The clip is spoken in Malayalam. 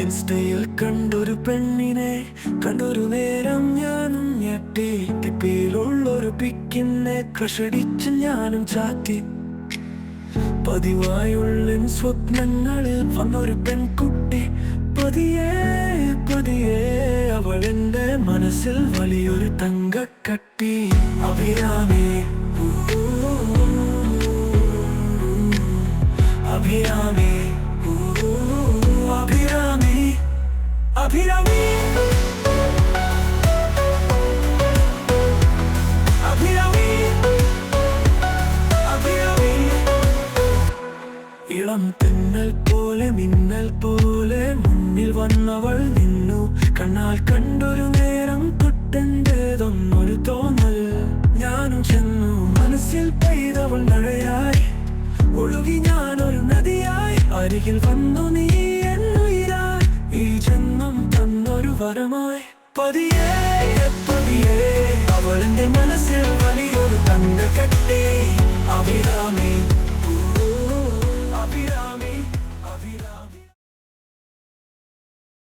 ഇൻസ്റ്റയിൽ കണ്ടൊരു പെണ്ണിനെ കണ്ടൊരു നേരം ഞാനും ഞെട്ടി ടിപ്പിയിലുള്ളൊരു പിക്കിനെ ക്രഷടിച്ച് ഞാനും ചാറ്റി പതിവായുള്ള സ്വപ്നങ്ങളിൽ വന്നൊരു പെൺകുട്ടി പതിയെ പതിയെ അവൾ എന്റെ മനസ്സിൽ വലിയൊരു തങ്കക്കട്ടി അഭിരാമേ അഭിരാമി ഇളം തെന്നൽ പോലെ മിന്നൽ പോലെ മുന്നിൽ വന്നവൾ നിന്നു. കണ്ണാൽ കണ്ടൊരു നേരം തൊട്ടെന്റേതൊന്നൊരു തോന്നൽ. ഞാനും ചെന്നു മനസ്സിൽ പെയ്തവൾ മഴയായി. ഒഴുകി ഞാനൊരു നദിയായി. അരികിൽ വന്നു നീ பரமாய் பதியே எப்ப